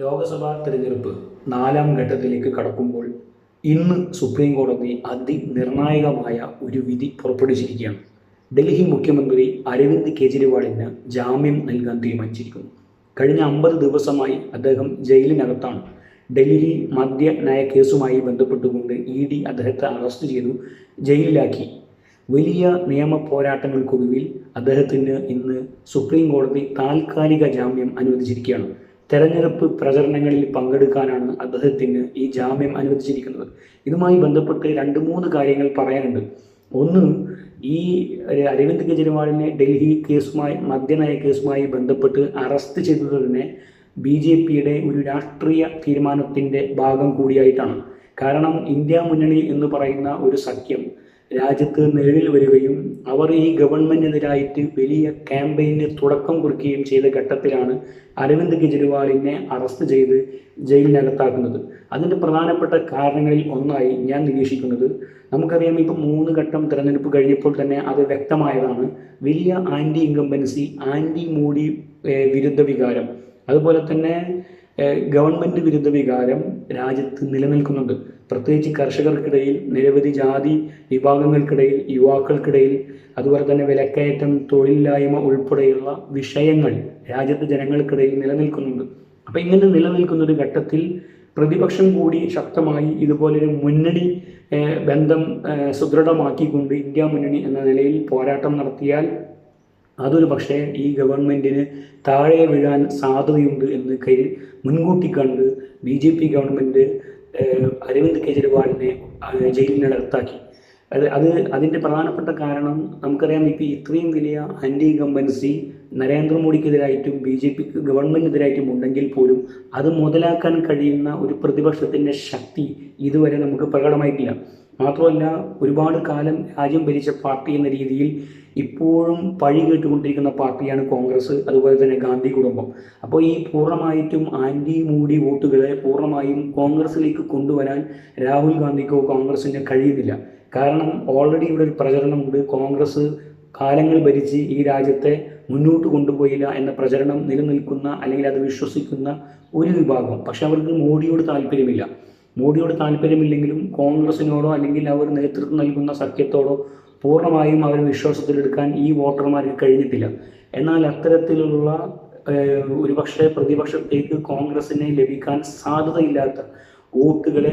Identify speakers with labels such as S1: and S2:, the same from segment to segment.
S1: ലോക്സഭാ തെരഞ്ഞെടുപ്പ് നാലാം ഘട്ടത്തിലേക്ക് കടക്കുമ്പോൾ ഇന്ന് സുപ്രീം കോടതി അതിനിർണായകമായ ഒരു വിധി പുറപ്പെടുവിച്ചിരിക്കുകയാണ്. ഡൽഹി മുഖ്യമന്ത്രി അരവിന്ദ് കെജ്രിവാളിന് ജാമ്യം നൽകാൻ തീരുമാനിച്ചിരിക്കുന്നു. കഴിഞ്ഞ അമ്പത് ദിവസമായി അദ്ദേഹം ജയിലിനകത്താണ്. ഡൽഹി മദ്യ നയ കേസുമായി ബന്ധപ്പെട്ടുകൊണ്ട് ഇ ഡി അദ്ദേഹത്തെ അറസ്റ്റ് ചെയ്തു ജയിലിലാക്കി. വലിയ നിയമ പോരാട്ടങ്ങൾക്കൊടുവിൽ അദ്ദേഹത്തിന് ഇന്ന് സുപ്രീം കോടതി താൽക്കാലിക ജാമ്യം അനുവദിച്ചിരിക്കുകയാണ്. തെരഞ്ഞെടുപ്പ് പ്രചരണങ്ങളിൽ പങ്കെടുക്കാനാണ് അദ്ദേഹത്തിന് ഈ ജാമ്യം അനുവദിച്ചിരിക്കുന്നത്. ഇതുമായി ബന്ധപ്പെട്ട് രണ്ട് മൂന്ന് കാര്യങ്ങൾ പറയാനുണ്ട്. ഒന്ന് ഈ അരവിന്ദ് കെജ്രിവാളിനെ ഡൽഹി കേസുമായി മദ്യനയ കേസുമായി ബന്ധപ്പെട്ട് അറസ്റ്റ് ചെയ്തത് തന്നെ ബി ജെ പിയുടെ ഒരു രാഷ്ട്രീയ തീരുമാനത്തിന്റെ ഭാഗം കൂടിയായിട്ടാണ്. കാരണം ഇന്ത്യ മുന്നണി എന്ന് പറയുന്ന ഒരു സഖ്യം രാജ്യത്ത് നിലവിൽ വരികയും അവർ ഈ ഗവൺമെന്റിനെതിരായിട്ട് വലിയ ക്യാമ്പയിന് തുടക്കം കുറിക്കുകയും ചെയ്ത ഘട്ടത്തിലാണ് അരവിന്ദ് കെജ്രിവാളിനെ അറസ്റ്റ് ചെയ്ത് ജയിലിനകത്താക്കുന്നത്. അതിന്റെ പ്രധാനപ്പെട്ട കാരണങ്ങളിൽ ഒന്നായി ഞാൻ നിരീക്ഷിക്കുന്നത് നമുക്കറിയാം ഇപ്പം മൂന്ന് ഘട്ടം തിരഞ്ഞെടുപ്പ് കഴിഞ്ഞപ്പോൾ തന്നെ അത് വ്യക്തമായതാണ്. വലിയ ആന്റി ഇൻകംബൻസി ആന്റി മോഡി വിരുദ്ധ വികാരം. അതുപോലെ തന്നെ ഗവൺമെന്റ് വിരുദ്ധ വികാരം രാജ്യത്ത് നിലനിൽക്കുന്നുണ്ട്. പ്രത്യേകിച്ച് കർഷകർക്കിടയിൽ നിരവധി ജാതി വിഭാഗങ്ങൾക്കിടയിൽ യുവാക്കൾക്കിടയിൽ അതുപോലെ തന്നെ വിലക്കയറ്റം തൊഴിലില്ലായ്മ ഉൾപ്പെടെയുള്ള വിഷയങ്ങൾ രാജ്യത്ത് ജനങ്ങൾക്കിടയിൽ നിലനിൽക്കുന്നുണ്ട്. അപ്പം ഇങ്ങനെ നിലനിൽക്കുന്ന ഒരു ഘട്ടത്തിൽ പ്രതിപക്ഷം കൂടി ശക്തമായി ഇതുപോലൊരു മുന്നണി ബന്ധം സുദൃഢമാക്കിക്കൊണ്ട് ഇന്ത്യ മുന്നണി എന്ന നിലയിൽ പോരാട്ടം നടത്തിയാൽ അതൊരു പക്ഷേ ഈ ഗവൺമെന്റിന് താഴെ വീഴാൻ സാധ്യതയുണ്ട് എന്ന് കരു മുൻകൂട്ടി കണ്ട് B J P government Arvind കെജ്രിവാളിനെ ജയിലിനകത്താക്കി അത് അത് അതിന്റെ പ്രധാനപ്പെട്ട കാരണം നമുക്കറിയാം ഇപ്പോൾ ഇത്രയും വലിയ ആന്റി ഇൻകംബൻസി നരേന്ദ്രമോദിക്കെതിരായിട്ടും ബി ജെ പിക്ക് ഗവൺമെന്റിനെതിരായിട്ടും ഉണ്ടെങ്കിൽ പോലും അത് മുതലാക്കാൻ കഴിയുന്ന ഒരു പ്രതിപക്ഷത്തിന്റെ ശക്തി ഇതുവരെ നമുക്ക് പ്രകടമായിട്ടില്ല. മാത്രമല്ല ഒരുപാട് കാലം രാജ്യം ഭരിച്ച പാർട്ടി എന്ന രീതിയിൽ ഇപ്പോഴും പഴി കേട്ടുകൊണ്ടിരിക്കുന്ന പാർട്ടിയാണ് കോൺഗ്രസ് അതുപോലെ തന്നെ ഗാന്ധി കുടുംബം. അപ്പോൾ ഈ പൂർണമായിട്ടും ആന്റി മൂടി വോട്ടുകളെ പൂർണമായും കോൺഗ്രസിലേക്ക് കൊണ്ടുവരാൻ രാഹുൽ ഗാന്ധിക്കോ കോൺഗ്രസിന് കഴിയുന്നില്ല. കാരണം ഓൾറെഡി ഇവിടെ ഒരു പ്രചരണമുണ്ട്. കോൺഗ്രസ് കാലങ്ങൾ ഭരിച്ച് ഈ രാജ്യത്തെ മുന്നോട്ട് കൊണ്ടുപോയില്ല എന്ന പ്രചരണം നിലനിൽക്കുന്ന അല്ലെങ്കിൽ അത് വിശ്വസിക്കുന്ന ഒരു വിഭാഗം. പക്ഷെ അവർക്ക് മോഡിയോട് താല്പര്യമില്ല. മോഡിയോട് താല്പര്യമില്ലെങ്കിലും കോൺഗ്രസിനോടോ അല്ലെങ്കിൽ അവർ നേതൃത്വം നൽകുന്ന സഖ്യത്തോടോ പൂർണമായും അവർ വിശ്വാസത്തിലെടുക്കാൻ ഈ വോട്ടർമാർക്ക് കഴിഞ്ഞിട്ടില്ല. എന്നാൽ അത്തരത്തിലുള്ള ഒരുപക്ഷെ പ്രതിപക്ഷത്തേക്ക് കോൺഗ്രസിനെ ലഭിക്കാൻ സാധ്യതയില്ലാത്ത വോട്ടുകളെ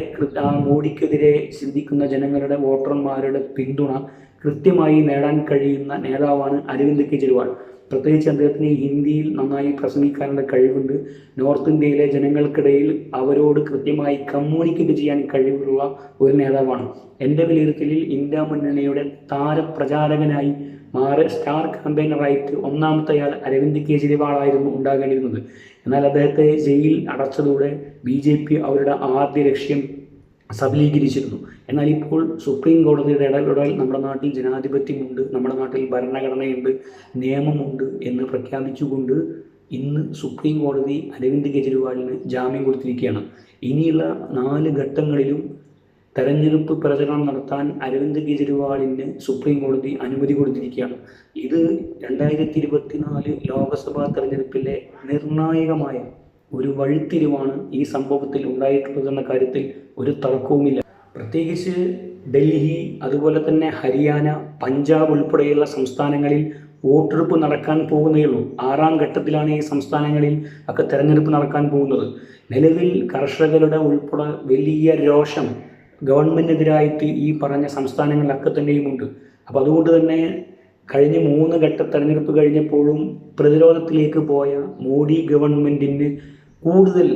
S1: മോഡിക്കെതിരെ ചിന്തിക്കുന്ന ജനങ്ങളുടെ വോട്ടർമാരുടെ പിന്തുണ കൃത്യമായി നേടാൻ കഴിയുന്ന നേതാവാണ് അരവിന്ദ് കെജ്രിവാൾ. പ്രത്യേകിച്ച് അദ്ദേഹത്തിന് ഹിന്ദിയിൽ നന്നായി പ്രസംഗിക്കാനുള്ള കഴിവുണ്ട്. നോർത്ത് ഇന്ത്യയിലെ ജനങ്ങൾക്കിടയിൽ അവരോട് കൃത്യമായി കമ്മ്യൂണിക്കേറ്റ് ചെയ്യാൻ കഴിവുള്ള ഒരു നേതാവാണ്. എന്റെ വിലയിരുത്തലിൽ ഇന്ത്യ മുന്നണിയുടെ താരപ്രചാരകനായി മാറി സ്റ്റാർ ക്യാമ്പയിനറായിട്ട് ഒന്നാമത്തെയാൾ അരവിന്ദ് കെജ്രിവാളായിരുന്നു ഉണ്ടാകേണ്ടിയിരുന്നത്. എന്നാൽ അദ്ദേഹത്തെ ജയിലിൽ അടച്ചതോടെ ബി ജെ പി അവരുടെ ആദ്യ ലക്ഷ്യം സബലീകരിച്ചിരുന്നു എന്നാൽ ഇപ്പോൾ സുപ്രീം കോടതിയുടെ ഇടപെടൽ നമ്മുടെ നാട്ടിൽ ജനാധിപത്യമുണ്ട് നമ്മുടെ നാട്ടിൽ ഭരണഘടനയുണ്ട് നിയമമുണ്ട് എന്ന് പ്രഖ്യാപിച്ചുകൊണ്ട് ഇന്ന് സുപ്രീം കോടതി അരവിന്ദ് കെജ്രിവാളിന് ജാമ്യം കൊടുത്തിരിക്കുകയാണ്. ഇനിയുള്ള നാല് ഘട്ടങ്ങളിലും തെരഞ്ഞെടുപ്പ് പ്രചരണം നടത്താൻ അരവിന്ദ് കെജ്രിവാളിന് സുപ്രീം കോടതി അനുമതി കൊടുത്തിരിക്കുകയാണ്. ഇത് രണ്ടായിരത്തി ഇരുപത്തിനാല് ലോക്സഭാ തെരഞ്ഞെടുപ്പിലെ നിർണായകമായ ഒരു വഴിത്തിരിവാണ് ഈ സംഭവത്തിൽ ഉണ്ടായിട്ടുള്ളതെന്ന കാര്യത്തിൽ ഒരു തർക്കവുമില്ല. പ്രത്യേകിച്ച് ഡൽഹി അതുപോലെ തന്നെ ഹരിയാന പഞ്ചാബ് ഉൾപ്പെടെയുള്ള സംസ്ഥാനങ്ങളിൽ വോട്ടെടുപ്പ് നടക്കാൻ പോകുന്നേയുള്ളൂ. ആറാം ഘട്ടത്തിലാണ് ഈ സംസ്ഥാനങ്ങളിൽ ഒക്കെ തെരഞ്ഞെടുപ്പ് നടക്കാൻ പോകുന്നത്. നിലവിൽ കർഷകരുടെ ഉൾപ്പെടെ വലിയ രോഷം ഗവൺമെന്റിനെതിരായിട്ട് ഈ പറഞ്ഞ സംസ്ഥാനങ്ങളിലൊക്കെ തന്നെയുമുണ്ട്. അപ്പോൾ അതുകൊണ്ട് തന്നെ കഴിഞ്ഞ മൂന്ന് ഘട്ട തെരഞ്ഞെടുപ്പ് കഴിഞ്ഞപ്പോഴും പ്രതിരോധത്തിലേക്ക് പോയ മോഡി ഗവൺമെന്റിന് കൂടുതൽ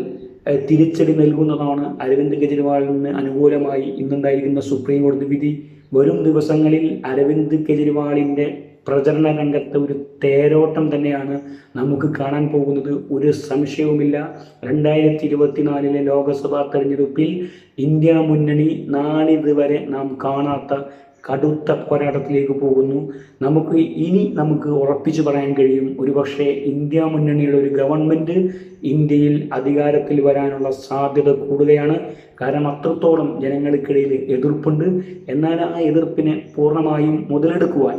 S1: തിരിച്ചടി നൽകുന്നതാണ് അരവിന്ദ് കെജ്രിവാളിന് അനുകൂലമായി ഇന്നുണ്ടായിരിക്കുന്ന സുപ്രീം കോടതി വിധി. വരും ദിവസങ്ങളിൽ അരവിന്ദ് കെജ്രിവാളിന്റെ പ്രചരണ രംഗത്ത് ഒരു തേരോട്ടം തന്നെയാണ് നമുക്ക് കാണാൻ പോകുന്നത്. ഒരു സംശയവുമില്ല. രണ്ടായിരത്തി ഇരുപത്തിനാലിലെ ലോക്സഭാ തെരഞ്ഞെടുപ്പിൽ ഇന്ത്യ മുന്നണി നാളിതുവരെ നാം കാണാത്ത കടുത്ത പോരാട്ടത്തിലേക്ക് പോകുന്നു. നമുക്ക് ഇനി നമുക്ക് ഉറപ്പിച്ചു പറയാൻ കഴിയും ഒരുപക്ഷെ ഇന്ത്യ മുന്നണിയുടെ ഒരു ഗവൺമെന്റ് ഇന്ത്യയിൽ അധികാരത്തിൽ വരാനുള്ള സാധ്യത കൂടുകയാണ് കാരണം അത്രത്തോളം ജനങ്ങൾക്കിടയിൽ എതിർപ്പുണ്ട്. എന്നാൽ ആ എതിർപ്പിനെ പൂർണമായും മുതലെടുക്കുവാൻ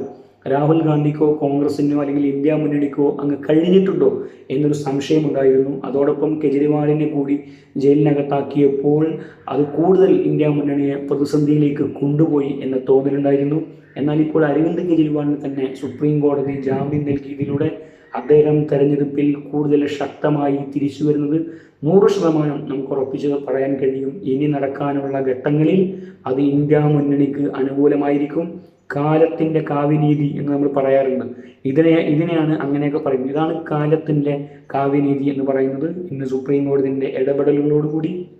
S1: രാഹുൽ ഗാന്ധിക്കോ കോൺഗ്രസിനോ അല്ലെങ്കിൽ ഇന്ത്യ മുന്നണിക്കോ അങ്ങ് കഴിഞ്ഞിട്ടുണ്ടോ എന്നൊരു സംശയം ഉണ്ടായിരുന്നു. അതോടൊപ്പം കെജ്രിവാളിനെ കൂടി ജയിലിനകത്താക്കിയപ്പോൾ അത് കൂടുതൽ ഇന്ത്യ മുന്നണിയെ പ്രതിസന്ധിയിലേക്ക് കൊണ്ടുപോയി എന്ന തോന്നലുണ്ടായിരുന്നു. എന്നാൽ ഇപ്പോൾ അരവിന്ദ് കെജ്രിവാളിന് തന്നെ സുപ്രീം കോടതി ജാമ്യം നൽകിയതിലൂടെ അദ്ദേഹം തെരഞ്ഞെടുപ്പിൽ കൂടുതൽ ശക്തമായി തിരിച്ചു വരുന്നത് നൂറ് ശതമാനം നമുക്ക് ഉറപ്പിച്ച് പറയാൻ കഴിയും. ഇനി നടക്കാനുള്ള ഘട്ടങ്ങളിൽ അത് ഇന്ത്യ മുന്നണിക്ക് അനുകൂലമായിരിക്കും. കാലത്തിന്റെ കാവ്യനീതി എന്ന് നമ്മൾ പറയാറുണ്ട്. ഇതിനെ ഇതിനെയാണ് അങ്ങനെയൊക്കെ പറയുന്നത്. ഇതാണ് കാലത്തിന്റെ കാവ്യനീതി എന്ന് പറയുന്നത്. ഇന്ന് സുപ്രീം കോടതിന്റെ ഇടപെടലുകളോടുകൂടി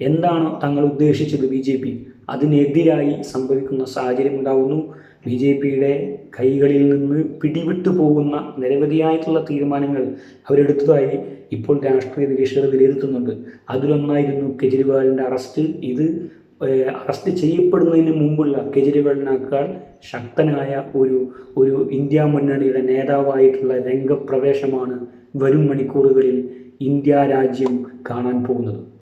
S1: എന്താണോ തങ്ങൾ ഉദ്ദേശിച്ചത് ബി ജെ പി? അതിനെതിരായി സംഭവിക്കുന്ന സാഹചര്യം ഉണ്ടാവുന്നു. ബി ജെ പിയുടെ കൈകളിൽ നിന്ന് പിടിവിട്ടു പോകുന്ന നിരവധിയായിട്ടുള്ള തീരുമാനങ്ങൾ അവരെടുത്തതായി ഇപ്പോൾ രാഷ്ട്രീയ നിരീക്ഷകർ വിലയിരുത്തുന്നുണ്ട്. അതിലൊന്നായിരുന്നു കെജ്രിവാളിന്റെ അറസ്റ്റ്. ഇത് അറസ്റ്റ് ചെയ്യപ്പെടുന്നതിന് മുമ്പുള്ള കെജ്രിവാളിനേക്കാൾ ശക്തനായ ഒരു ഒരു ഇന്ത്യ മുന്നണിയുടെ നേതാവായിട്ടുള്ള രംഗപ്രവേശമാണ് വരും മണിക്കൂറുകളിൽ ഇന്ത്യ രാജ്യം കാണാൻ പോകുന്നത്.